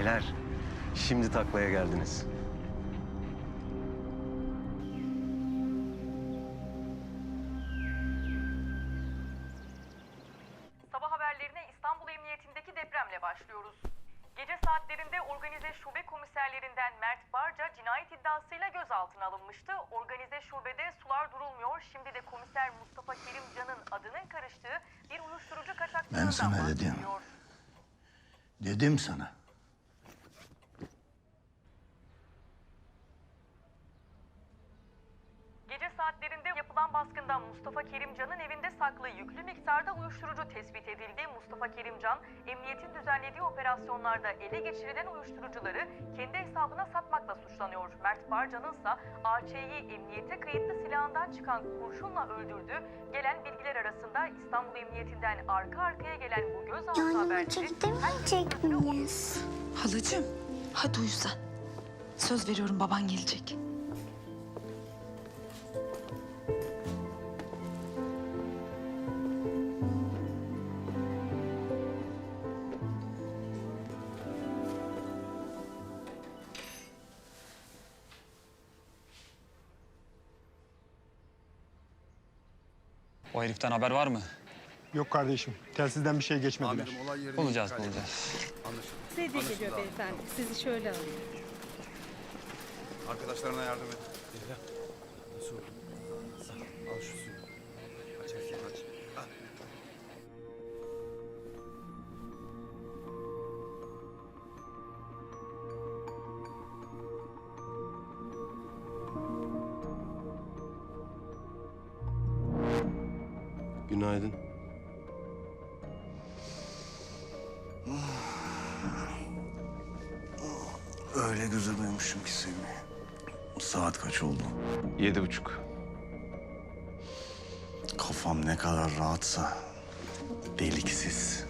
Beyler, şimdi taklaya geldiniz. Sabah haberlerine İstanbul Emniyetindeki depremle başlıyoruz. Gece saatlerinde organize şube komiserlerinden Mert Barca cinayet iddiasıyla gözaltına alınmıştı. Organize şubede sular durulmuyor. Şimdi de komiser Mustafa Kerim Can'ın adının karıştığı bir uyuşturucu kaçakçılığından Ben sana dedim. bahsediliyor. Dedim sana. Gece saatlerinde yapılan baskından Mustafa Kerimcan'ın evinde saklı yüklü miktarda uyuşturucu tespit edildi. Mustafa Kerimcan, emniyetin düzenlediği operasyonlarda ele geçirilen uyuşturucuları kendi hesabına satmakla suçlanıyor. Mert Barcan'ın ise AÇ'yi emniyete kayıtlı silahından çıkan kurşunla öldürdü. Gelen bilgiler arasında İstanbul Emniyetinden arka arkaya gelen bu gözaltı Yani haberleri... gidemeyecek miyiz? Halacığım, hadi uyu sen. Söz veriyorum baban gelecek. O heriften haber var mı? Yok kardeşim. Telsizden bir şey geçmediler. Bulacağız bulacağız. Size de geliyor beyefendi. Sizi şöyle alayım. Arkadaşlarına yardım et. Su. Al şu suyu. Günaydın. Öyle güzel uyumuşum ki seni. Saat kaç oldu? Yedi buçuk. Kafam ne kadar rahatsa deliksiz.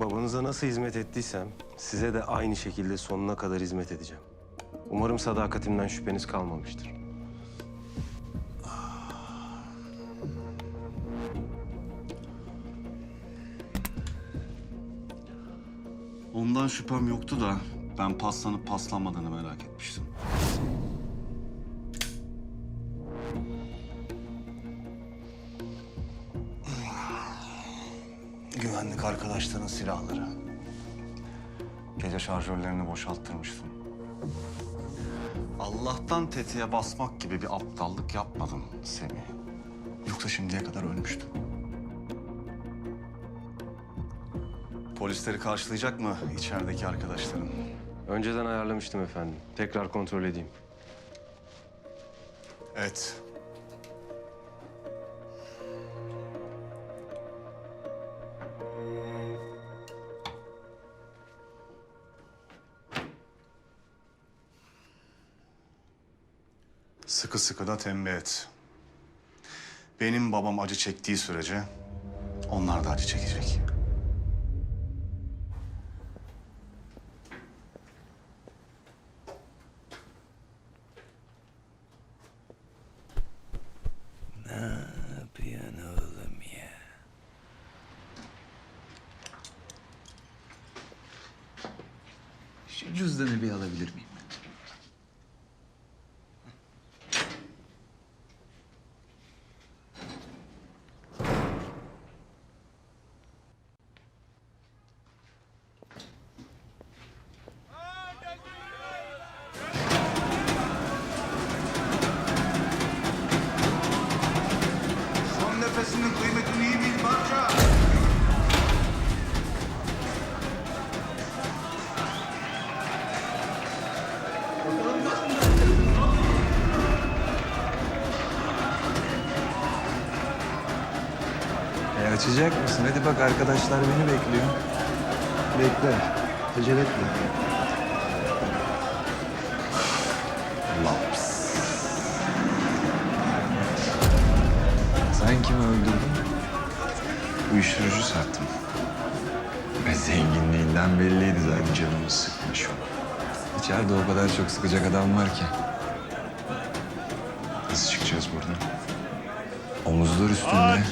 Babanıza nasıl hizmet ettiysem size de aynı şekilde sonuna kadar hizmet edeceğim. Umarım sadakatimden şüpheniz kalmamıştır. Ondan şüphem yoktu da ben paslanıp paslanmadığını merak etmiştim. Güvenlik arkadaşların silahları. Gece şarjörlerini boşalttırmıştım. Allah'tan tetiğe basmak gibi bir aptallık yapmadın Semih. Yoksa şimdiye kadar ölmüştüm. Polisleri karşılayacak mı içerideki arkadaşların? Önceden ayarlamıştım efendim. Tekrar kontrol edeyim. Evet. Sıkı sıkı da tembih et. Benim babam acı çektiği sürece onlar da acı çekecek. Yapıyorsun oğlum ya. Şu cüzdanı bir alabilir miyim? E açacak mısın? Hadi bak arkadaşlar beni bekliyor. Bekle. Acele etme. Sen kimi öldürdün? Uyuşturucu sattım. Ve zenginliğinden belliydi zaten canımız sıkmış o. İçeride o kadar çok sıkacak adam var ki. Nasıl çıkacağız buradan? Omuzlar üstünde.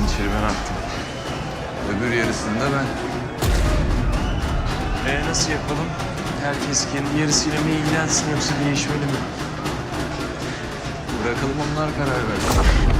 Yarısını içeri ben attım. Öbür yarısını da ben. E nasıl yapalım? Herkes kendi yarısıyla mı ilgilensin yoksa değişmeli mi? Bırakalım onlar karar versin.